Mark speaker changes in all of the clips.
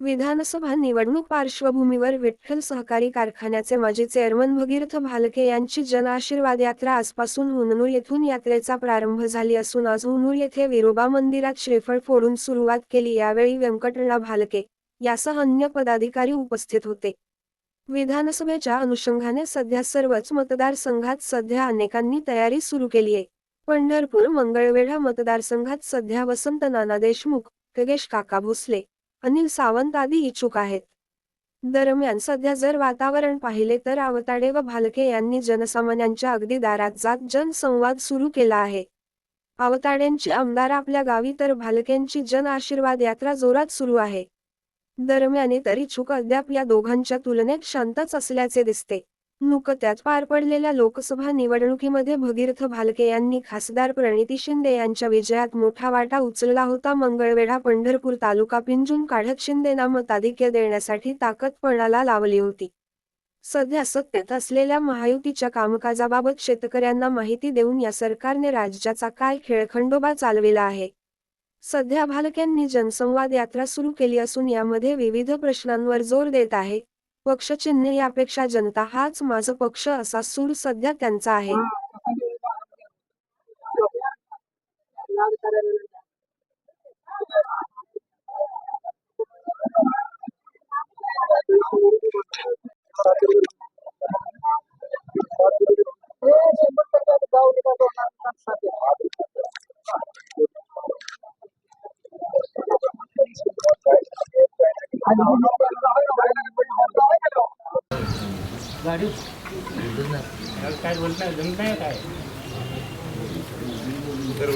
Speaker 1: विधानसभा निवडणूक पार्श्वभूमीवर विठ्ठल सहकारी कारखान्याचे माजी चेअरमन भगीरथ भालके यांची जन आशीर्वाद यात्रा आजपासून हुनूर येथून यात्रेचा प्रारंभ झाली असून आज हुनूर येथे विरोबा मंदिरात श्रीफळ फोडून सुरुवात केली. यावेळी व्यंकटराव भालके यासह अन्य पदाधिकारी उपस्थित होते. विधानसभेच्या अनुषंगाने सध्या सर्वच मतदारसंघात सध्या अनेकांनी तयारी सुरू केली आहे. पंढरपूर मंगळवेढा मतदारसंघात सध्या वसंत नाना देशमुख कगेश काका भोसले अनिल सावंत आदी इच्छुक आहेत. दरम्यान सध्या जर वातावरण पाहिले तर आवताडे व भालके यांनी जनसामान्यांच्या अगदी दारात जात जनसंवाद सुरू केला आहे. आवताड्यांची आमदार आपल्या गावी तर भालकेंची जन आशीर्वाद यात्रा जोरात सुरू आहे. दरम्यान इतर इच्छुक अद्याप या दोघांच्या तुलनेत शांतच असल्याचे दिसते. नुकत्याच पार पडलेल्या लोकसभा निवडणुकीमध्ये भगीरथ भालके यांनी खासदार प्रणिती शिंदे यांच्या विजयात मोठा वाटा उचलला होता. मंगळवेढा पंढरपूर तालुका पिंजून काढत शिंदेना मताधिक्य देण्यासाठी ताकदपणाला लावली होती. सध्या सत्तेत असलेल्या महायुतीच्या कामकाजाबाबत शेतकऱ्यांना माहिती देऊन या सरकारने राज्याचा काय खेळखंडोबा चालविला आहे? सध्या भालक्यांनी जनसंवाद यात्रा सुरू केली असून यामध्ये विविध प्रश्नांवर जोर देत आहे. पक्षचिन्ह यापेक्षा जनता हाच माझा पक्ष असा सूर सध्या त्यांचा आहे.
Speaker 2: काय बोलत नाही जमत नाही काय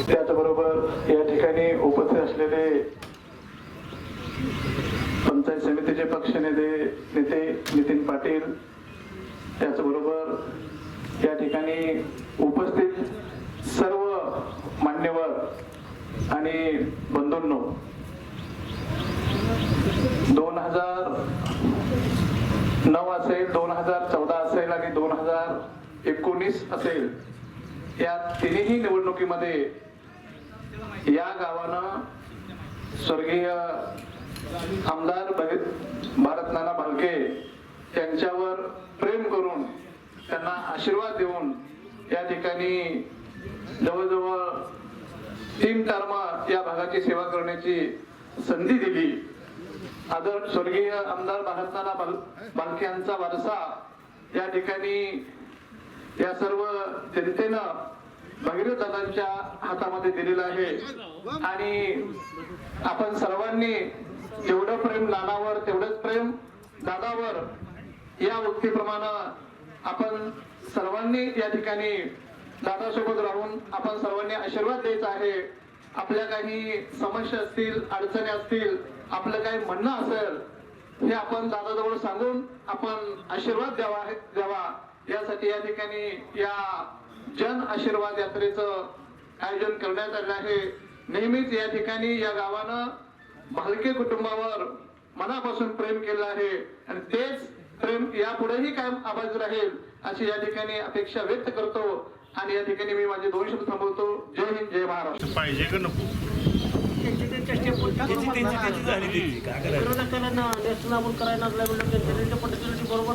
Speaker 3: त्याचबरोबर या ठिकाणी उपस्थित असलेले पंचायत समितीचे पक्ष नेते नेते नितीन पाटील त्याचबरोबर या ठिकाणी उपस्थित सर्व मान्यवर आणि बंधूंनो दोन हजार नऊ असेल दोन हजार चौदा असेल आणि दोन पोलीस असेल या तिन्ही निवडणुकीमध्ये या गावानं स्वर्गीय आमदार भग- भारत नाना भालके यांच्यावर प्रेम करून त्यांना आशीर्वाद देऊन या ठिकाणी जवळजवळ तीन टर्म या भागाची सेवा करण्याची संधी दिली. आदर स्वर्गीय आमदार भारतनाना बाल- बालके यांचा वारसा या ठिकाणी या सर्व जनतेनं भगीरथ दादांच्या हातामध्ये दिलेलं आहे. आणि आपण सर्वांनी जेवढं प्रेम नानावर तेवढंच प्रेम दादावर या वृत्तीप्रमाणे आपण सर्वांनी या ठिकाणी दादासोबत राहून आपण सर्वांनी आशीर्वाद द्यायचा आहे. आपल्या काही समस्या असतील अडचणी असतील आपलं काही म्हणणं असेल हे आपण दादाजवळ सांगून आपण आशीर्वाद द्यावा द्यावा. यासाठी या ठिकाणी या जन आशीर्वाद यात्रेचं आयोजन करण्यात आलं आहे. नेहमीच या ठिकाणी या गावानं भालके कुटुंबावर मनापासून प्रेम केलं आहे. आणि तेच प्रेम यापुढेही कायम आवाज राहील अशी या ठिकाणी अपेक्षा व्यक्त करतो. आणि या ठिकाणी मी माझे दोन शब्द थांबवतो. जय हिंद जय महाराष्ट्र.
Speaker 2: पाहिजे का नको?
Speaker 4: विरोधकांना करायला लागल्या त्यांच्या पद्धतीने बरोबर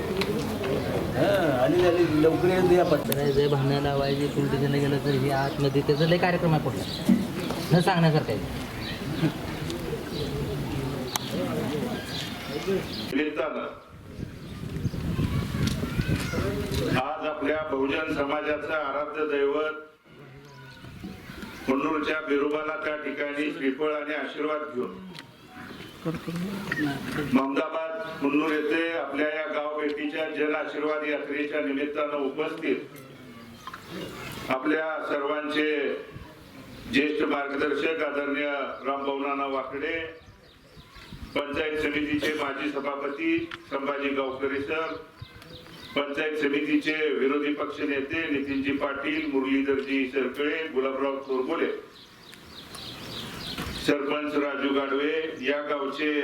Speaker 5: लवकर येऊ या पटकन.
Speaker 6: जर भांडणं लावायची पोलीस स्टेशनला गेलं तर हे आतमध्ये त्याचा लय कार्यक्रम आहे कुठला न सांगण्यासारखं
Speaker 2: आज आपल्या बहुजन समाजाचं आराध्य दैवत मुन्नूरच्या बिरुबाला त्या ठिकाणी श्रीफळ आणि आशीर्वाद घेऊन ममदाबाद मुन्नूर येथे आपल्या या गाव भेटीच्या जन आशीर्वाद यात्रेच्या निमित्तानं उपस्थित आपल्या सर्वांचे ज्येष्ठ मार्गदर्शक आदरणीय रामभवनाना वाकडे पंचायत समितीचे माजी सभापती संभाजी गावकरी सर पंचायत समितीचे विरोधी पक्ष नेते नितीनजी पाटील मुरलीधरजी सरकळे गुलाबराव चोरगोले सरपंच राजू गाडवे या गावचे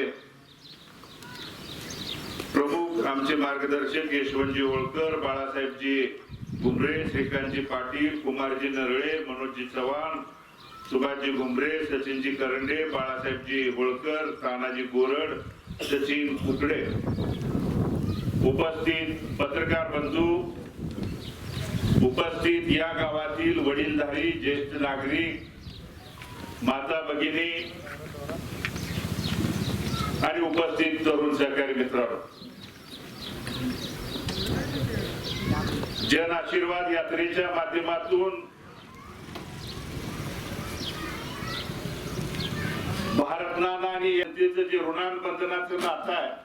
Speaker 2: प्रमुख आमचे मार्गदर्शक यशवंतजी होळकर बाळासाहेबजी घुमरे श्रीकांतजी पाटील कुमारजी नरळे मनोजजी चव्हाण सुभाषजी घुमरे सचिनजी करंडे बाळासाहेबजी होळकर तानाजी गोरड सचिन कुकडे. उपस्थित पत्रकार बंधू उपस्थित या गावातील वडीलधारी ज्येष्ठ नागरिक माता भगिनी आणि उपस्थित तरुण सहकारी मित्रांनो जन आशीर्वाद यात्रेच्या माध्यमातून भारतनाना आणि जनतेचं जे ऋणानुबंधनाचं नातं आहे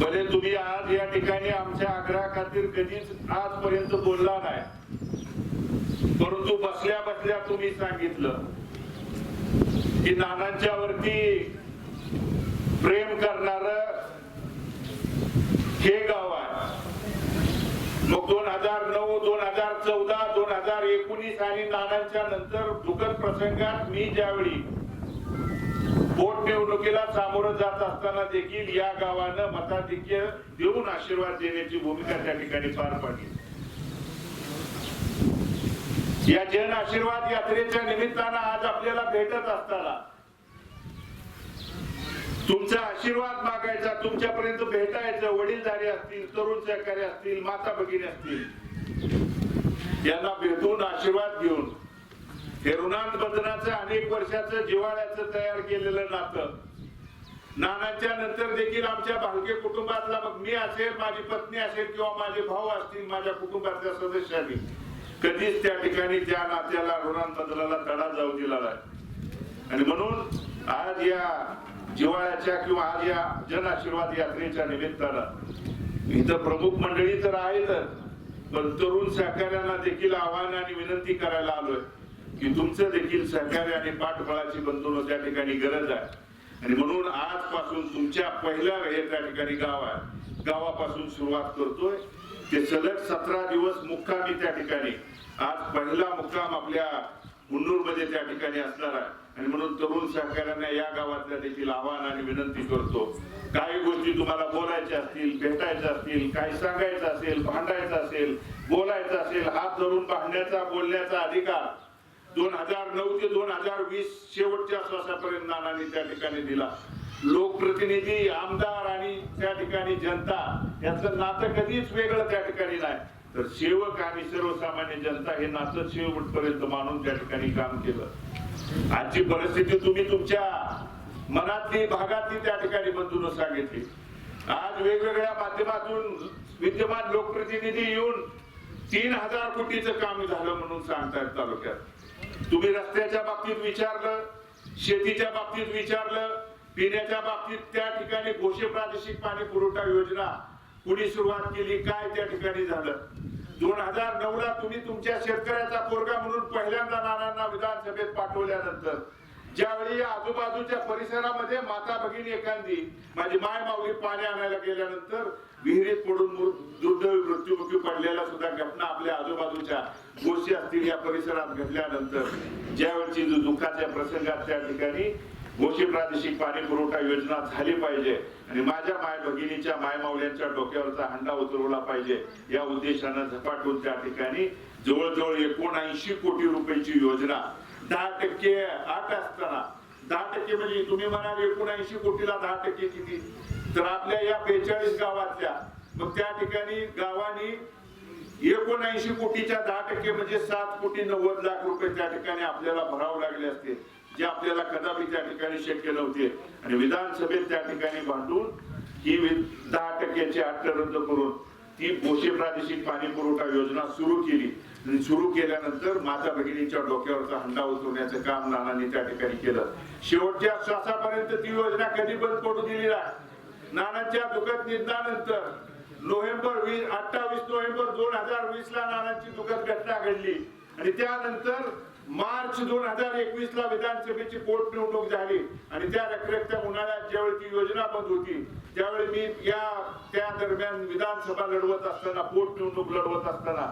Speaker 2: भले तुम्ही आज या ठिकाणी आमच्या आग्रहा खातीर कधीच आजपर्यंत बोलला नाही परंतु बसल्या बसल्या तुम्ही सांगितलं की नानांच्या वरती प्रेम करणार हे गाव आहे. मग दोन हजार नऊ दोन हजार चौदा दोन हजार एकोणीस आणि नानांच्या नंतर दुखद प्रसंगात मी ज्यावेळी पोटनिवडणुकीला सामोरं जात असताना देखील या गावानं मताधिक्य देऊन आशीर्वाद देण्याची भूमिका त्या ठिकाणी पार पाडली. या जन आशीर्वाद यात्रेच्या निमित्तानं आज आपल्याला भेटत असताना तुमचा आशीर्वाद मागायचा तुमच्यापर्यंत भेटायचं वडीलधारी असतील तरुण सहकारी असतील माता भगिनी असतील यांना भेटून आशीर्वाद घेऊन हे ऋणांबंधनाचं अनेक वर्षाचं जिवाळ्याचं तयार केलेलं नातं नानाच्या नंतर देखील आमच्या भालके कुटुंबातला मग मी असेल माझी पत्नी असेल किंवा माझे भाऊ असतील माझ्या कुटुंबातल्या सदस्यांनी. कधीच त्या ठिकाणी त्या नात्याला ऋणांबंधनाला तडा जाऊ दिला नाही. आणि म्हणून आज या जिवाळ्याच्या किंवा आज या जन आशीर्वाद यात्रेच्या निमित्तानं इथं प्रमुख मंडळी तर आहेतच पण तरुण सहकार्यांना देखील आव्हान आणि विनंती करायला आलोय की तुमचं देखील सहकार्य आणि पाठबळाची बंधून त्या ठिकाणी गरज आहे. आणि म्हणून आजपासून तुमच्या पहिल्या हे त्या ठिकाणी गाव आहे. गावापासून सुरुवात करतोय. ते सलग सतरा दिवस मुक्कामी त्या ठिकाणी आज पहिला मुक्काम आपल्या मुन्नूरमध्ये त्या ठिकाणी असणार आहे. आणि म्हणून तरुण सहकाऱ्यांना या गावातल्या देखील आवाहन आणि विनंती करतो. काही गोष्टी तुम्हाला बोलायच्या असतील भेटायच्या असतील काही सांगायचं असेल भांडायचं असेल बोलायचं असेल हात धरून भांडण्याचा बोलण्याचा अधिकार दोन हजार नऊ ते दोन हजार वीस शेवटच्या श्वासापर्यंत नानांनी त्या ठिकाणी दिला. लोकप्रतिनिधी आमदार आणि त्या ठिकाणी जनता याचं नातं कधीच वेगळं त्या ठिकाणी नाही. तर सेवक आणि सर्वसामान्य जनता हे नातं शेवटपर्यंत मानून त्या ठिकाणी काम केलं. आजची परिस्थिती तुम्ही तुमच्या मनातली भागातली त्या ठिकाणी बंधून सांगितली. आज वेगवेगळ्या माध्यमातून विद्यमान लोकप्रतिनिधी येऊन तीन हजार कोटीचं काम झालं म्हणून सांगतायत तालुक्यात. तुम्ही रस्त्याच्या बाबतीत विचारलं शेतीच्या बाबतीत विचारलं पिण्याच्या बाबतीत त्या ठिकाणी घोषे प्रादेशिक पाणी पुरवठा योजना कुणी सुरुवात केली काय त्या ठिकाणी झालं? दोन हजार नऊ ला तुम्ही तुमच्या शेतकऱ्याचा पोरगा म्हणून पहिल्यांदा नानांना विधानसभेत पाठवल्यानंतर ज्यावेळी आजूबाजूच्या परिसरामध्ये माता भगिनी एखादी माझी माय माऊली पाणी आणायला गेल्यानंतर विहिरीत पडून दुर्दैवी मृत्यूमुखी पडलेल्या सुद्धा घटना आपल्या आजूबाजूच्या गोष्टी असतील या परिसरात घडल्यानंतर ज्यावेळची जो दुःखाच्या प्रसंगात त्या ठिकाणी घोषी प्रादेशिक पाणी पुरवठा योजना झाली पाहिजे आणि माझ्या माय भगिनीच्या मायमावल्यांच्या डोक्यावरचा हंडा उतरवला पाहिजे. या उद्देशानं झपाटून त्या ठिकाणी जवळजवळ एकोणऐंशी कोटी रुपयाची योजना दहा टक्के आठ असताना दहा टक्के म्हणजे तुम्ही म्हणाल एकोणऐंशी कोटीला दहा टक्के किती? तर आपल्या या बेचाळीस गावातल्या मग त्या ठिकाणी गावानी एकोणऐंशी कोटीच्या दहा टक्के म्हणजे सात कोटी नव्वद लाख रुपये त्या ठिकाणी आपल्याला भरावे लागले असते. जे आपल्याला कदापि त्या ठिकाणी शक्य नव्हते. आणि विधानसभेत त्या ठिकाणी बांधून ही दहा टक्क्याची अट रद्द करून ती बोशे प्रादेशिक पाणी पुरवठा योजना सुरू केली. आणि सुरू केल्यानंतर माता भगिनीच्या डोक्यावरचा हंडा उतरवण्याचं काम नानांनी त्या ठिकाणी केलं. शेवटच्या श्वासापर्यंत ती योजना कधी बंद पडू दिली नाही. नानांच्या दुखत निधनानंतर नोव्हेंबर वीस अठ्ठावीस नोव्हेंबर दोन हजार वीस ला नानांची दुःखद घटना घडली. आणि त्यानंतर मार्च दोन हजार एकवीस ला विधानसभेची पोटनिवडणूक झाली. आणि त्या रखरखत्या उन्हाळ्यात ज्यावेळी ती योजना बंद होती त्यावेळी मी या त्या दरम्यान विधानसभा लढवत असताना पोटनिवडणूक लढवत असताना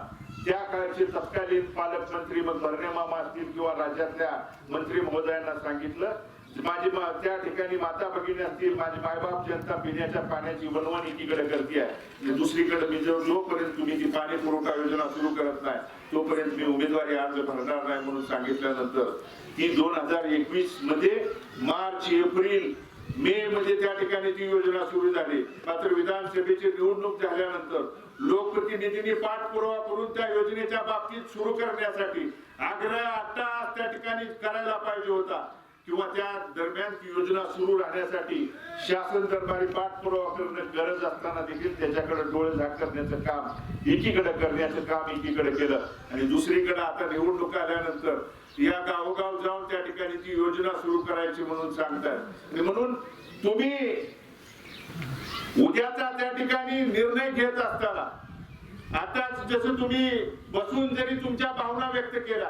Speaker 2: त्या काळचे तत्कालीन पालकमंत्री मग भरणे मामा असतील किंवा राज्यातल्या मंत्री महोदयांना सांगितलं माझी मा- त्या ठिकाणी माता भगिनी असतील माझी मायबाप जनता पिण्याच्या पाण्याची वनवन एकीकडे करते आहे. दुसरीकडे मी जो जोपर्यंत तुम्ही ती पाणी पुरवठा योजना सुरू करत नाही तोपर्यंत मी उमेदवारी अर्ज भरणार नाही म्हणून सांगितल्यानंतर ती दोन हजार एकवीसमध्ये मार्च एप्रिल मे मध्ये त्या ठिकाणी ती योजना सुरू झाली. मात्र विधानसभेची निवडणूक झाल्यानंतर लोकप्रतिनिधींनी पाठपुरावा करून त्या योजनेच्या बाबतीत सुरू करण्यासाठी आग्रह आता त्या ठिकाणी करायला पाहिजे होता. किंवा त्या दरम्यान ती योजना सुरू राहण्यासाठी शासन दरबारी पाठपुरावा करणं गरज असताना देखील त्याच्याकडे डोळे झाक करण्याचं काम एकीकडे करण्याचं काम एकीकडे केलं. आणि दुसरीकडे आता निवडणूक आल्यानंतर या गावोगाव जाऊन त्या ठिकाणी ती योजना सुरू करायची म्हणून सांगतात आणि म्हणून तुम्ही उद्याचा त्या ठिकाणी निर्णय घेत असताना आता जसं तुम्ही बसून जरी तुमच्या भावना व्यक्त केल्या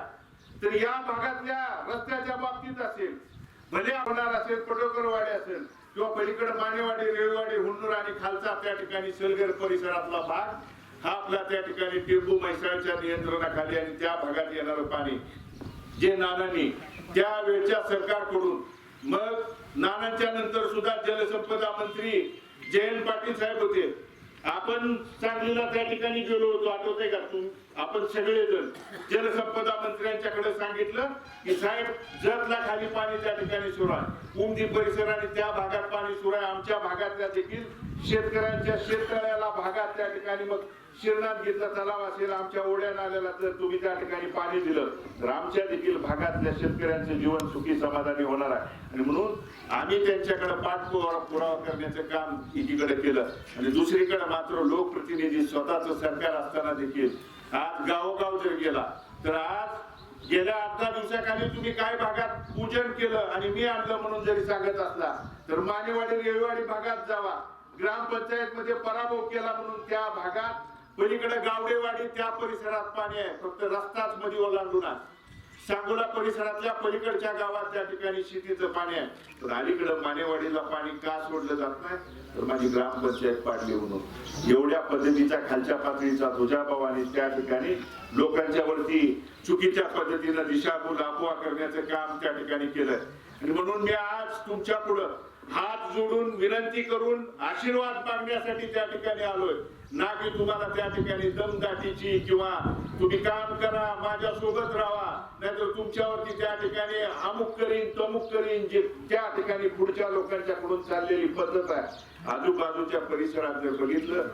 Speaker 2: तर या भागातल्या रस्त्याच्या बाबतीत असेल भले होणार असेल पडोकरवाडी असेल किंवा पलीकडे मानेवाडी रेळवाडी हुंडूर आणि खालचा त्या ठिकाणी सलगर परिसरातला भाग हा आपला त्या ठिकाणी टेंबू म्हैसाळच्या नियंत्रणाखाली आणि त्या भागात येणारं पाणी. जे नानांनी त्यावेळच्या सरकारकडून मग नानांच्या नंतर सुद्धा जलसंपदा मंत्री जयंत पाटील साहेब होते. आपण सांगलीला त्या ठिकाणी गेलो होतो आठवतंय का तू? आपण सगळेजण जलसंपदा मंत्र्यांच्याकडे सांगितलं की साहेब जतला खाली पाणी त्या ठिकाणी सुरू आहे. उमदी परिसर आणि त्या भागात पाणी सुरू आहे. आमच्या भागातल्या देखील शेतकऱ्यांच्या शेततळ्याला भागात त्या ठिकाणी मग शिरणात घेतला तलाव असेल आमच्या ओढ्या नाल्याला जर तुम्ही त्या ठिकाणी पाणी दिलं. तर आमच्या देखील भागातल्या शेतकऱ्यांचं जीवन सुखी समाधानी होणार आहे. आणि म्हणून आम्ही त्यांच्याकडे पाठपुरावा पुरावा करण्याचं काम एकीकडे केलं. आणि दुसरीकडे मात्र लोकप्रतिनिधी स्वतःच सरकार असताना देखील आज गावोगाव जर गेला तर आज गेल्या अर्धा दिवसाखाली तुम्ही काय भागात पूजन केलं आणि मी आणलं म्हणून जरी सांगत असला तर मानेवाडी रेळवाडी भागात जावा. ग्रामपंचायत मध्ये पराभव केला म्हणून त्या भागात पलीकडे गावडेवाडी त्या परिसरात पाणी आहे. फक्त रस्ताच मध्ये ओलांडून आहे. सांगोला परिसरातल्या पलीकडच्या गावात त्या ठिकाणी शेतीचं पाणी आहे. पण अलीकडे मानेवाडीला पाणी का सोडलं जात नाही तर माझी ग्रामपंचायत पाडली म्हणून. एवढ्या पद्धतीचा खालच्या पातळीचा ध्वजाभावाने आणि त्या ठिकाणी लोकांच्या वरती चुकीच्या पद्धतीनं दिशाभूल अफवा करण्याचं काम त्या ठिकाणी केलंय. आणि म्हणून मी आज तुमच्या पुढं हात जोडून विनंती करून आशीर्वाद मागण्यासाठी त्या ठिकाणी आलोय. ना की तुम्हाला त्या ठिकाणी दमदाटीची किंवा तुम्ही काम करा माझ्या सोबत राहा नाहीतर तुमच्यावरती त्या ठिकाणी अमुक करीन तमुक करीन जे त्या ठिकाणी पुढच्या लोकांच्याकडून चाललेली पद्धत आहे. आजूबाजूच्या परिसरात जर बघितलं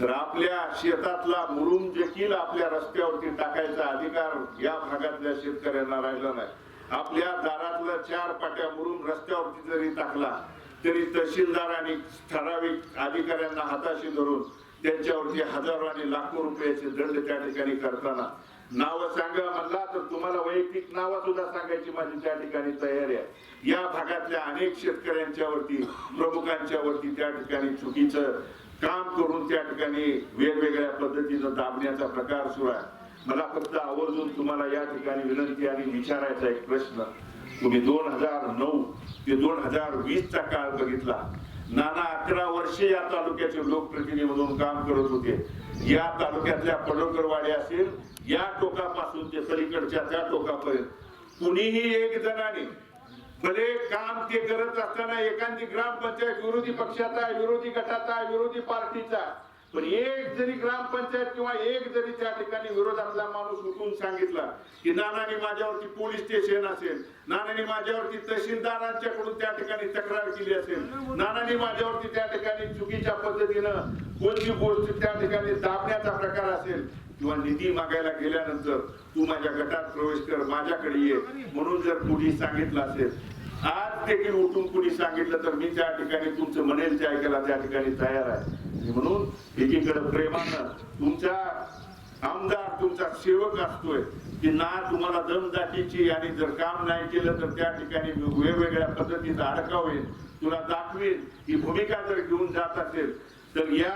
Speaker 2: तर आपल्या शेतातला मुरुम देखील आपल्या रस्त्यावरती टाकायचा अधिकार या भागातल्या शेतकऱ्यांना राहिला नाही. आपल्या दारातल्या चार पाट्या मुरुम रस्त्यावरती जरी टाकला तरी तहसीलदार आणि ठराविक अधिकाऱ्यांना हाताशी धरून त्यांच्यावरती हजारो आणि लाखो रुपयाचे दंड त्या ठिकाणी करताना नाव सांगा म्हणला तर तुम्हाला वैयक्तिक नाव सुद्धा सांगायची माझी त्या ठिकाणी तयारी आहे. या भागातल्या अनेक शेतकऱ्यांच्या वरती प्रमुखांच्या वरती त्या ठिकाणी चुकीचं काम करून त्या ठिकाणी वेगवेगळ्या पद्धतीनं दाबण्याचा प्रकार सुरू आहे. मला फक्त आवर्जून तुम्हाला या ठिकाणी विनंती आणि विचारायचा एक प्रश्न. तुम्ही दोन हजार नऊ ते दोन हजार वीस चा काळ बघितला. नाना अकरा वर्षे या तालुक्याचे लोकप्रतिनिधी म्हणून काम करत होते. या तालुक्यातल्या पडोकरवाडी असेल या टोकापासून ते सलीकडच्या त्या टोकापर्यंत. कुणीही एक जणाने भले काम ते करत असताना एखादी ग्रामपंचायत विरोधी पक्षाचा आहे, विरोधी गटाचा विरोधी पार्टीचा पण एक जरी ग्रामपंचायत किंवा एक जरी त्या ठिकाणी विरोधातला माणूस उठून सांगितला की नानाने माझ्यावरती पोलीस स्टेशन असेल नानाने माझ्यावरती तहसीलदारांच्याकडून त्या ठिकाणी तक्रार केली असेल नानाने माझ्यावरती त्या ठिकाणी चुकीच्या पद्धतीनं कोणती गोष्ट त्या ठिकाणी दाबण्याचा प्रकार असेल किंवा निधी मागायला गेल्यानंतर तू माझ्या गटात प्रवेश कर माझ्याकडे ये. म्हणून जर कुणी सांगितलं असेल आज देखील उठून कुणी सांगितलं तर मी त्या ठिकाणी तुमचं म्हणेल ते ऐकायला त्या ठिकाणी तयार आहे. म्हणून एकीकडे प्रेमानं तुमचा आमदार तुमचा सेवक असतोय की ना तुम्हाला दमदाटीची आणि जर काम नाही केलं तर त्या ठिकाणी वेगवेगळ्या वेगवेगळ्या पद्धतीचं अडकावेन तुला दाखवेन ही भूमिका जर घेऊन जात असेल तर या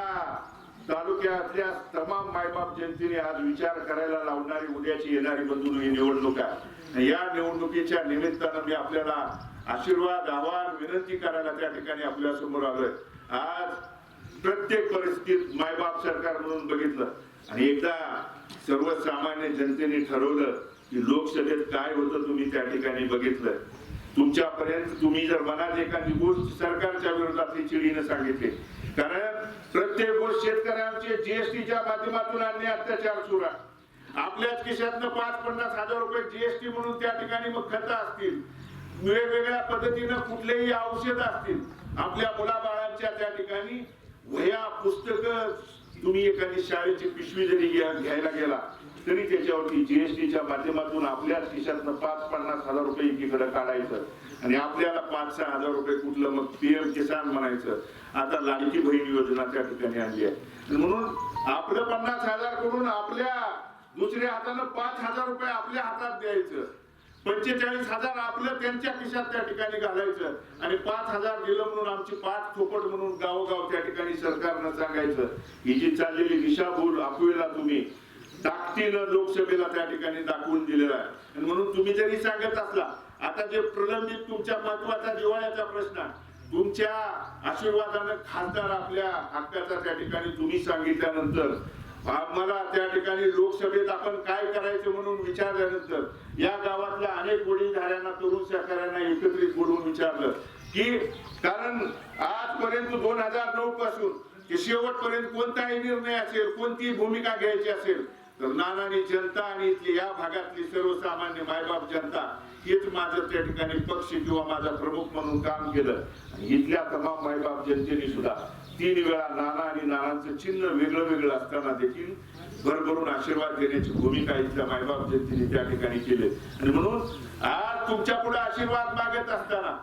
Speaker 2: तालुक्यातल्या तमाम मायबाप जनतेने आज विचार करायला लावणारी उद्याची येणारी बंधू ही निवडणूक आहे. या निवडणुकीच्या निमित्तानं मी आपल्याला आशीर्वाद आव्हान विनंती करायला त्या ठिकाणी आपल्यासमोर आलोय. आज प्रत्येक परिस्थितीत मायबाप सरकार म्हणून बघितलं. आणि एकदा सर्वसामान्य जनतेने ठरवलं की लोकसभेत काय होतं तुम्ही त्या ठिकाणी बघितलं. तुमच्यापर्यंत तुम्ही जर मनात एखादी गोष्ट सरकारच्या विरोधातली चिडीनं सांगितली. कारण प्रत्येक गोष्ट शेतकऱ्यांचे जीएसटीच्या माध्यमातून अन्य अत्याचार सुरू आपल्याच खिशातनं पाच पन्नास हजार रुपये जीएसटी म्हणून त्या ठिकाणी मग खतं असतील. वेगवेगळ्या पद्धतीनं कुठलेही औषध असतील आपल्या मुलाबाळांच्या त्या ठिकाणी वह्या पुस्तक तुम्ही एखादी शाळेची पिशवी जरी घ्यायला गेला तरी त्याच्यावरती जीएसटीच्या माध्यमातून आपल्या खिशातनं पाच पन्नास हजार रुपये एकीकडे काढायचं आणि आपल्याला पाच सहा हजार रुपये कुठलं मग पीएम किसान म्हणायचं. आता लाडकी बहीण योजना त्या ठिकाणी आणली आहे. म्हणून आपलं पन्नास हजार करून आपल्या दुसऱ्या हातानं पाच हजार रुपये आपल्या हातात द्यायचं. पंचेचाळीस हजार आपलं त्यांच्या खिशात त्या ठिकाणी घालायचं आणि पाच हजार दिलं म्हणून आमची पाच चोपट म्हणून गावोगाव त्या ठिकाणी सरकारनं सांगायचं. ही जी चाललेली दिशाभूल अफवेला तुम्ही ताकदीनं लोकसभेला त्या ठिकाणी दाखवून दिलेला आहे. आणि म्हणून तुम्ही जरी सांगत असला आता जे प्रलंबित तुमच्या महत्त्वाचा जिव्हाळ्याचा प्रश्न आहे, तुमच्या आशीर्वादानं खासदार आपल्या हक्काचा त्या ठिकाणी तुम्ही सांगितल्यानंतर मला त्या ठिकाणी लोकसभेत आपण काय करायचं म्हणून विचारल्यानंतर या गावातल्या अनेक वडीलधाऱ्यांना तरुण सहकाऱ्यांना एकत्रित बोलून विचारलं की कारण आजपर्यंत दोन हजार नऊ पासून ते शेवटपर्यंत कोणताही निर्णय असेल कोणती भूमिका घ्यायची असेल तर नानानी जनता आणि इथली या भागातली सर्वसामान्य मायबाप जनता हेच माझं त्या ठिकाणी पक्ष किंवा माझा प्रमुख म्हणून काम केलं. आणि इथल्या तमाम मायबाप जनतेने सुद्धा तीन वेळा नाना आणि नानांचं चिन्ह वेगळं वेगळं असताना देखील भरभरून आशीर्वाद देण्याची भूमिका इथल्या मायबाप जयंतीने त्या ठिकाणी केली. आणि म्हणून आज तुमच्यापुढे आशीर्वाद मागत असताना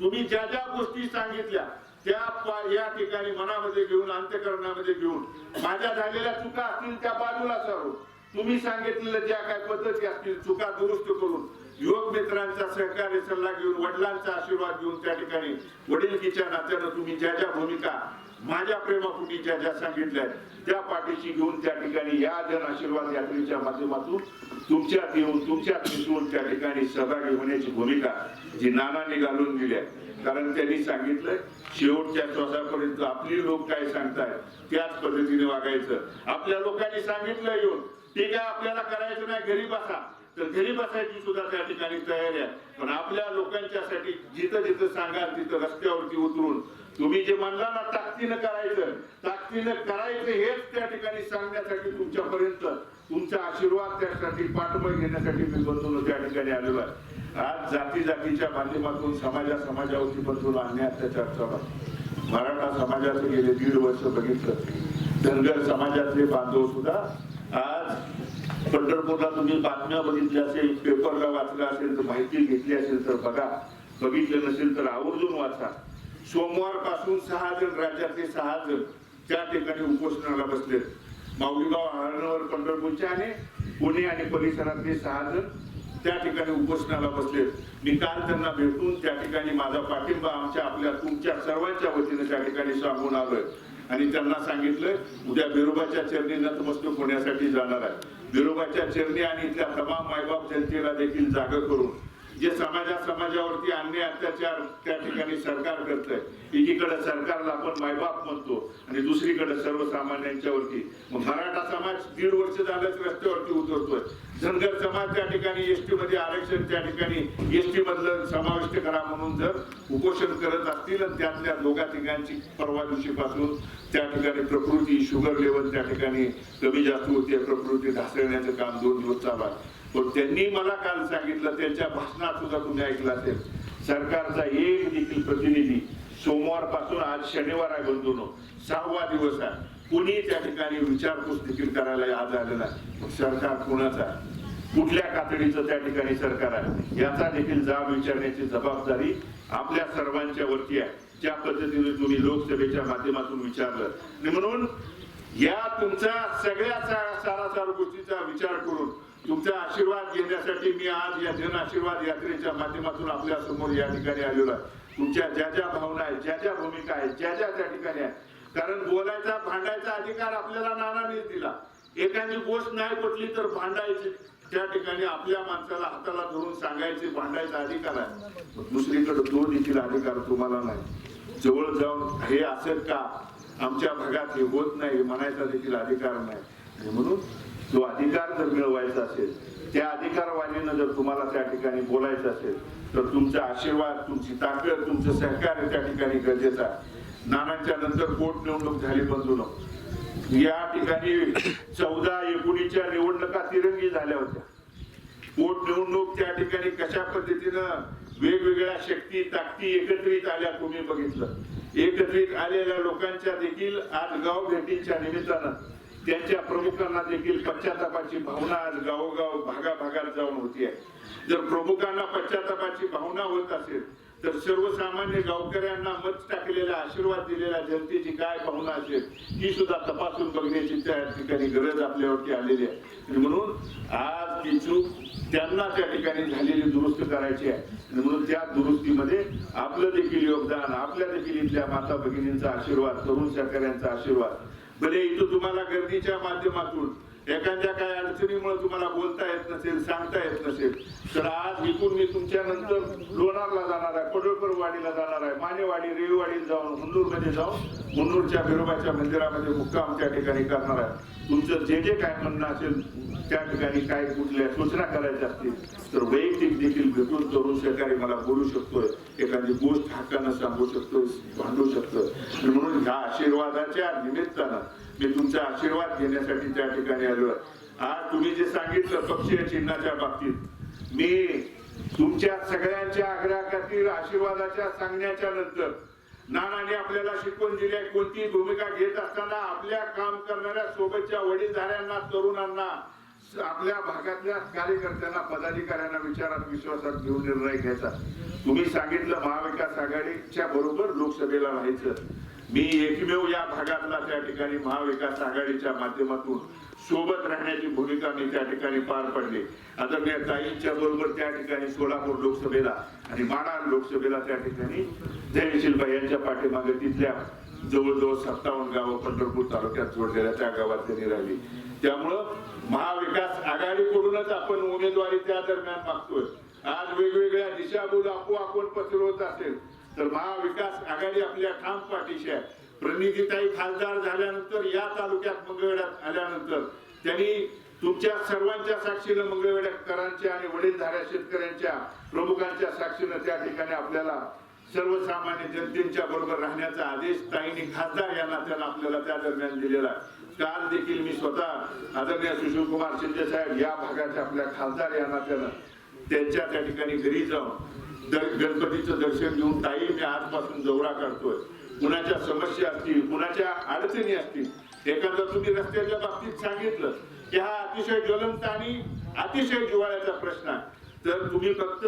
Speaker 2: तुम्ही ज्या ज्या गोष्टी सांगितल्या त्या या ठिकाणी मनामध्ये घेऊन अंत्यकरणामध्ये घेऊन माझ्या झालेल्या चुका असतील त्या बाजूला सारून तुम्ही सांगितलेल्या ज्या काय पद्धती असतील चुका दुरुस्त करून युवक मित्रांचा सहकार्य सल्ला घेऊन वडिलांचा आशीर्वाद घेऊन त्या ठिकाणी वडीलकीच्या नात्यानं तुम्ही ज्या ज्या भूमिका माझ्या प्रेमापोटी ज्या सांगितल्या त्या पाठीशी घेऊन त्या ठिकाणी या जन आशीर्वाद यात्रेच्या माध्यमातून तुमच्यात येऊन तुमच्यात मिसळून त्या ठिकाणी सहभागी होण्याची भूमिका जी नानाने घालून दिली कारण त्यांनी सांगितलं शेवटच्या श्वासापर्यंत आपली लोक काय सांगतायत त्याच पद्धतीने वागायचं. आपल्या लोकांनी सांगितलं येऊन ठीक आहे आपल्याला करायचं नाही घरी बसा. तर घरी बसायची सुद्धा त्या ठिकाणी तयारी आहे. पण आपल्या लोकांच्यासाठी जिथं जिथं सांगाल तिथं रस्त्यावरती उतरून तुम्ही जे म्हणला ना ताकदीनं करायचं ताकदीनं करायचं हेच त्या ठिकाणी सांगण्यासाठी तुमच्यापर्यंत तुमचा आशीर्वाद त्यासाठी पाठबळ घेण्यासाठी मी बंधून त्या ठिकाणी आलेलो आहे. आज जाती जातीच्या माध्यमातून समाजा समाजावरती बंधून अन्याय अत्याचार मराठा समाजाचे गेले दीड वर्ष बघितलं. धनगर समाजाचे बांधव सुद्धा आज पंढरपूरला तुम्ही बातम्या बघितल्या असेल पेपरला वाचला असेल तर माहिती घेतली असेल तर बघा. बघितलं नसेल तर आवर्जून वाचा. सोमवारपासून सहा जण राज्यातले सहा जण त्या ठिकाणी उपोषणाला बसले माऊलीगाव हरणवर पंढरपूरचे आणि पुणे आणि परिसरातले सहा जण त्या ठिकाणी उपोषणाला बसले मी काल त्यांना भेटून त्या ठिकाणी माझा पाठिंबा आमच्या आपल्या तुमच्या सर्वांच्या वतीने त्या ठिकाणी सांगून आलोय. आणि त्यांना सांगितलं उद्या बिरोबाच्या चरणी नतमस्तक होण्यासाठी जाणार आहे. बिरोबाच्या चरणी आणि इथल्या तमाम मायबाप जनतेला देखील जागा करून जे समाजा समाजावरती अन्याय अत्याचार त्या ठिकाणी सरकार करतंय एकीकडे सरकारला आपण मायबाप म्हणतो आणि दुसरीकडे सर्वसामान्यांच्या वरती मराठा समाज दीड वर्ष झालंच रस्त्यावरती उतरतोय. धनगर समाज त्या ठिकाणी एसटी मध्ये आरक्षण त्या ठिकाणी एसटी मधलं समाविष्ट करा म्हणून जर उपोषण करत असतील आणि त्यातल्या दोघा तिघांची परवा दिवशीपासून त्या ठिकाणी प्रकृती शुगर लेवल त्या ठिकाणी कमी जास्त होते प्रकृती ढासळण्याचं काम दोन दिवस चालू आहे. पण त्यांनी मला काल सांगितलं त्यांच्या भाषणात सुद्धा तुम्ही ऐकलं असेल. सरकारचा एक देखील प्रतिनिधी सोमवारपासून आज शनिवार आहे बंधूनो. सहावा दिवस आहे. कुणी त्या ठिकाणी विचारपूस देखील करायला आज आलेला सरकार कुणाचा कुठल्या कातडीचं त्या ठिकाणी सरकार आहे? याचा देखील जाब विचारण्याची जबाबदारी आपल्या सर्वांच्या वरती आहे. ज्या पद्धतीने तुम्ही लोकसभेच्या माध्यमातून विचारलं. आणि म्हणून या तुमच्या सगळ्या सारा सारासार गोष्टीचा विचार करून तुमचा आशीर्वाद घेण्यासाठी मी आज या जन आशीर्वाद यात्रेच्या माध्यमातून आपल्यासमोर या ठिकाणी आलेलो आहे. तुमच्या ज्या ज्या भावना आहेत ज्या ज्या भूमिका आहेत ज्या ज्या त्या ठिकाणी आहेत. कारण बोलायचा भांडायचा अधिकार आपल्याला नानानेच दिला. एखादी गोष्ट नाही पटली तर भांडायची. त्या ठिकाणी आपल्या माणसाला हाताला धरून सांगायचे भांडायचा अधिकार आहे. दुसरीकडे तो देखील अधिकार तुम्हाला नाही. जवळ जाऊन हे असेल का? आमच्या भागात हे होत नाही म्हणायचा देखील अधिकार नाही. म्हणून जो अधिकार जर मिळवायचा असेल त्या अधिकारवाणीनं जर तुम्हाला त्या ठिकाणी बोलायचं असेल तर तुमचा आशीर्वाद तुमची ताकद तुमचं सहकार्य त्या ठिकाणी गरजेचं आहे. नानांच्या नंतर पोट निवडणूक झाली बंधून या ठिकाणी चौदा एकोणीसच्या निवडणुका तिरंगी झाल्या होत्या. पोट निवडणूक त्या ठिकाणी कशा पद्धतीनं वेगवेगळ्या शक्ती ताकदी एकत्रित आल्या तुम्ही बघितलं. एकत्रित आलेल्या लोकांच्या देखील आज गाव भेटीच्या निमित्तानं त्यांच्या प्रमुखांना देखील पश्चातापाची भावना आज गावोगाव भागाभागात जाऊन होती आहे. जर प्रमुखांना पश्चातापाची भावना होत असेल तर सर्वसामान्य गावकऱ्यांना मत टाकलेला आशीर्वाद दिलेल्या जनतेची काय भावना असेल ही सुद्धा तपासून बघण्याची त्या ठिकाणी गरज आपल्यावरती आलेली आहे. म्हणून आज ती चूक त्यांना त्या ठिकाणी झालेली दुरुस्त करायची आहे. आणि म्हणून त्या दुरुस्तीमध्ये आपलं देखील योगदान आपल्या देखील इथल्या माता भगिनींचा आशीर्वाद तरुण शेतकऱ्यांचा आशीर्वाद बरे इथं तुम्हाला गर्दीच्या माध्यमातून एखाद्या काय अडचणीमुळे तुम्हाला बोलता येत नसेल सांगता येत नसेल तर आज इथून मी तुमच्या नंतर लोणारला जाणार आहे पडळकर वाडीला जाणार आहे मानेवाडी रेवाडीला जाऊन हुंदूरमध्ये जाऊन हुंदूरच्या बिरोबाच्या मंदिरामध्ये मुक्काम त्या ठिकाणी करणार आहे. तुमचं जे जे काय म्हणणं असेल त्या ठिकाणी काय कुठल्या सूचना करायच्या असतील तर वैयक्तिक देखील भेटून तरुण सहकारी मला बोलू शकतोय एखादी गोष्ट हक्कानं सांगू शकतोय भांडू शकतोय. म्हणून ह्या आशीर्वादाच्या निमित्तानं मी तुमचा आशीर्वाद घेण्यासाठी त्या ठिकाणी आलो आज तुम्ही जे सांगितलं पक्षीय चिन्हाच्या बाबतीत मी तुमच्या सगळ्यांच्या आग्रहातील आशीर्वादाच्या सांगण्याच्या नंतर नानाने आपल्याला शिकवण दिली आहे कोणतीही भूमिका घेत असताना आपल्या काम करणाऱ्या सोबतच्या वडीलधाऱ्यांना तरुणांना आपल्या भागातल्या कार्यकर्त्यांना पदाधिकाऱ्यांना विचारात विश्वासात घेऊन निर्णय घ्यायचा. तुम्ही सांगितलं महाविकास आघाडीच्या बरोबर लोकसभेला व्हायचं मी एकमेव या भागातला त्या ठिकाणी महाविकास आघाडीच्या माध्यमातून सोबत राहण्याची भूमिका मी त्या ठिकाणी पार पडली. आता मी ताईंच्या बरोबर त्या ठिकाणी सोलापूर लोकसभेला आणि माडा लोकसभेला त्या ठिकाणी जयशीलबाई यांच्या पाठीमागे तिथल्या जवळजवळ सत्तावन्न गावं पंढरपूर तालुक्यात जोडलेल्या त्या गावात त्यांनी राहिली. त्यामुळं महाविकास आघाडीकडूनच आपण उमेदवारी त्या दरम्यान मागतोय. आज वेगवेगळ्या दिशाभूल आपोआपण पसरवत असेल तर महाविकास आघाडी आपल्या ठाम पाठीशी आहे. प्रणितीताई खासदार झाल्यानंतर या तालुक्यात मंगळवेढ्यात आल्यानंतर त्यांनी तुमच्या सर्वांच्या साक्षीनं मंगळवेढ्याकरांच्या आणि वडीलधाऱ्या शेतकऱ्यांच्या प्रमुखांच्या साक्षीनं त्या ठिकाणी आपल्याला सर्वसामान्य जनतेच्या बरोबर राहण्याचा आदेश ताईंनी खासदार यांना त्यांना आपल्याला त्या दरम्यान दिलेला आहे. काल देखील मी स्वतः आदरणीय सुशीलकुमार शिंदे साहेब या भागाच्या आपल्या खासदार या नात्यानं त्यांच्या त्या ठिकाणी घरी जाऊन दर- गणपतीचं दर्शन घेऊन ताई मी आजपासून दौरा करतोय. कुणाच्या समस्या असतील कुणाच्या अडचणी असतील एखादं तुम्ही रस्त्याच्या बाबतीत सांगितलं की हा अतिशय ज्वलंत आणि अतिशय जिवाळ्याचा प्रश्न आहे. तर तुम्ही फक्त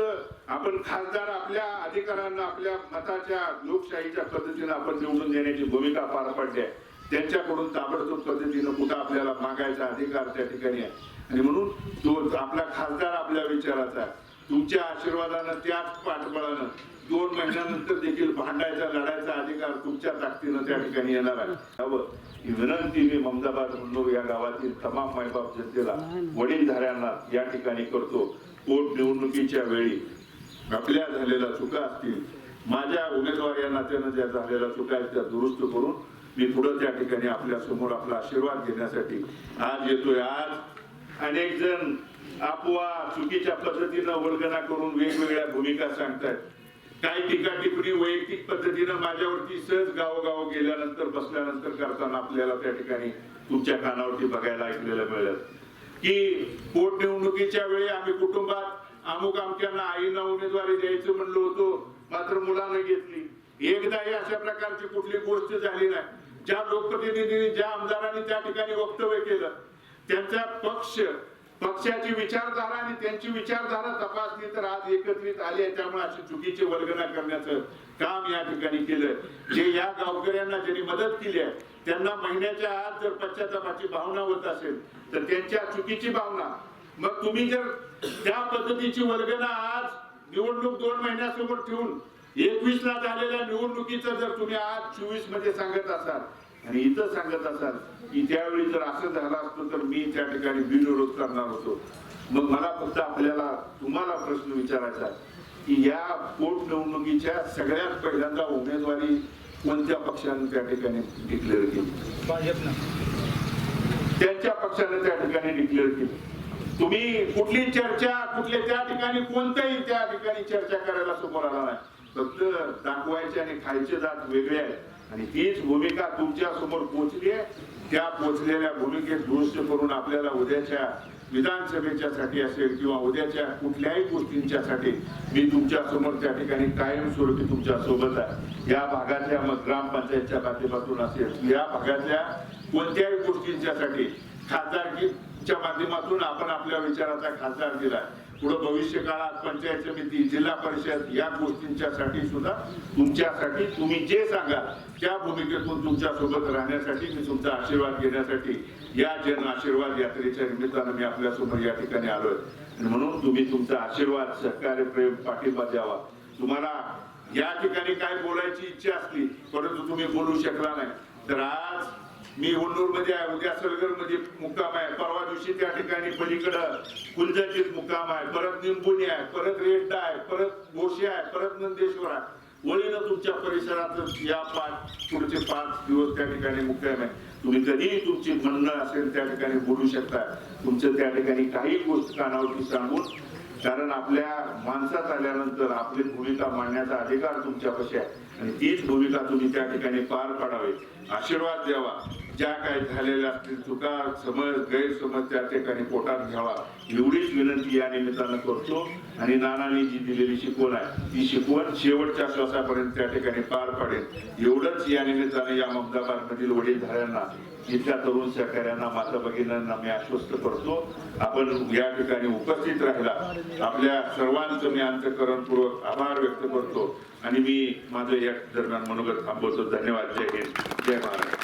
Speaker 2: आपण खासदार आपल्या अधिकारांना आपल्या मताच्या लोकशाहीच्या पद्धतीनं आपण निवडून देण्याची भूमिका पार पाडली आहे. त्यांच्याकडून ताबडतोब पद्धतीनं कुठं आपल्याला मागायचा अधिकार त्या ठिकाणी आहे. आणि म्हणून तो आपला खासदार आपल्या विचाराचा तुमच्या आशीर्वादानं त्याच पाठबळानं दोन महिन्यानंतर देखील भांडायचा लढायचा अधिकार तुमच्या ताकदीनं त्या ठिकाणी येणार आहे. हवं ही विनंती मी ममदाबाद मुन्नूर या गावातील तमाम मायबाप जनतेला वडीलधाऱ्यांना या ठिकाणी करतो. पोट निवडणुकीच्या वेळी आपल्या झालेल्या चुका असतील माझ्या उमेदवार या नात्यानं ज्या झालेल्या चुका आहेत त्या दुरुस्त करून मी पुढं त्या ठिकाणी आपल्यासमोर आपला आशीर्वाद घेण्यासाठी आज येतोय. आज अनेक जण आपोआ चुकीच्या पद्धतीनं वर्गना करून वेगवेगळ्या भूमिका सांगतायत. काही टीका टिप्पणी वैयक्तिक पद्धतीनं माझ्यावरती सहज गावोगाव गेल्यानंतर बसल्यानंतर करताना आपल्याला त्या ठिकाणी तुमच्या कानावरती बघायला ऐकलेलं मिळेल. की पोट निवडणुकीच्या वेळी आम्ही कुटुंबात अमुक आमच्यांना आईना उमेदवारी द्यायचं म्हणलो होतो मात्र मुलांना घेतली. एकदाही अशा प्रकारची कुठली गोष्ट झाली नाही. ज्या लोकप्रतिनिधींनी ज्या आमदारांनी त्या ठिकाणी वक्तव्य केलं त्यांचा पक्ष पक्षाची विचारधारा आणि त्यांची विचारधारा तपासली तर आज एकत्रित आली आहे. त्यामुळे अशी चुकीची वर्गना करण्याचं काम या ठिकाणी केलं जे या गावकऱ्यांना ज्यांनी मदत केली आहे त्यांना महिन्याच्या आत जर पश्चातापाची भावना होत असेल तर त्यांच्या चुकीची भावना. मग तुम्ही जर त्या पद्धतीची वर्गना आज निवडणूक दोन महिन्यासमोर ठेवून एकवीस ला झालेल्या निवडणुकीचं जर तुम्ही आज चोवीसमध्ये सांगत असाल आणि इथं सांगत असाल की त्यावेळी जर असं झालं असतं तर मी त्या ठिकाणी बिनविरोध करणार होतो. मग मला फक्त आपल्याला तुम्हाला प्रश्न विचारायचा की या पोटनिवडणुकीच्या सगळ्यात पहिल्यांदा उमेदवारी कोणत्या पक्षाने त्या ठिकाणी डिक्लेअर केली? त्यांच्या पक्षाने त्या ठिकाणी डिक्लेअर केली. तुम्ही कुठली चर्चा कुठल्या त्या ठिकाणी कोणत्याही त्या ठिकाणी चर्चा करायला समोर आला नाही. फक्त दाखवायचे आणि खायचे जात वेगळे आहेत. आणि तीच भूमिका तुमच्यासमोर पोचली आहे. त्या पोचलेल्या भूमिकेत दुरुस्त करून आपल्याला उद्याच्या विधानसभेच्या साठी असेल किंवा उद्याच्या कुठल्याही गोष्टींच्यासाठी मी तुमच्यासमोर त्या ठिकाणी कायमस्वरूपी तुमच्यासोबत आहे. या भागातल्या मग ग्रामपंचायतच्या माध्यमातून असेल या भागातल्या कोणत्याही गोष्टींच्यासाठी खासदारकीच्या माध्यमातून आपण आपल्या विचाराचा खासदार दिला पुढे भविष्य काळात पंचायत समिती जिल्हा परिषद या गोष्टींच्यासाठी सुद्धा तुमच्यासाठी तुम्ही जे सांगा त्या भूमिकेतून तुमच्यासोबत राहण्यासाठी मी तुमचा आशीर्वाद घेण्यासाठी या जन आशीर्वाद यात्रेच्या निमित्तानं मी आपल्यासमोर या ठिकाणी आलोय. आणि म्हणून तुम्ही तुमचा आशीर्वाद सहकार्य प्रेम पाठिंबा द्यावा. तुम्हाला या ठिकाणी काय बोलायची इच्छा असली परंतु तुम्ही बोलू शकला नाही तर आज मी हुंडूरमध्ये आहे उद्या सलगरमध्ये मुक्काम आहे. परवा दिवशी त्या ठिकाणी पलीकडं कुलजाचीत मुक्काम आहे. परत निंबुनी आहे परत रेड्डा आहे परत गोशी आहे परत नंदेश्वर आहे. वळीनं तुमच्या परिसरात या पाच पुढचे पाच दिवस त्या ठिकाणी मुक्काम आहे. तुम्ही कधीही तुमची म्हणणं असेल त्या ठिकाणी बोलू शकता. तुमचं त्या ठिकाणी काही गोष्ट कानावरती सांगून कारण आपल्या माणसात आल्यानंतर आपली भूमिका मांडण्याचा अधिकार तुमच्यापाशी आहे. आणि तीच भूमिका तुम्ही त्या ठिकाणी पार पाडावी. आशीर्वाद द्यावा. ज्या काही झालेल्या असतील चुका समज गैरसमज त्या ठिकाणी पोटात घ्यावा. एवढीच विनंती या निमित्तानं करतो. आणि नानांनी जी दिलेली शिकवण आहे ती शिकवण शेवटच्या श्वासापर्यंत त्या ठिकाणी पार पाडेल. एवढंच या निमित्तानं या ममदाबाद मधील वडीलधाऱ्यांना तिथल्या तरुण सहकार्यांना माता भगिनींना मी आश्वस्त करतो. आपण या ठिकाणी उपस्थित राहिला. आपल्या सर्वांचं मी अंतकरणपूर्वक आभार व्यक्त करतो. आणि मी माझं या दरम्यान मनोगत थांबवतो. धन्यवाद. जय हिंद. जय महाराज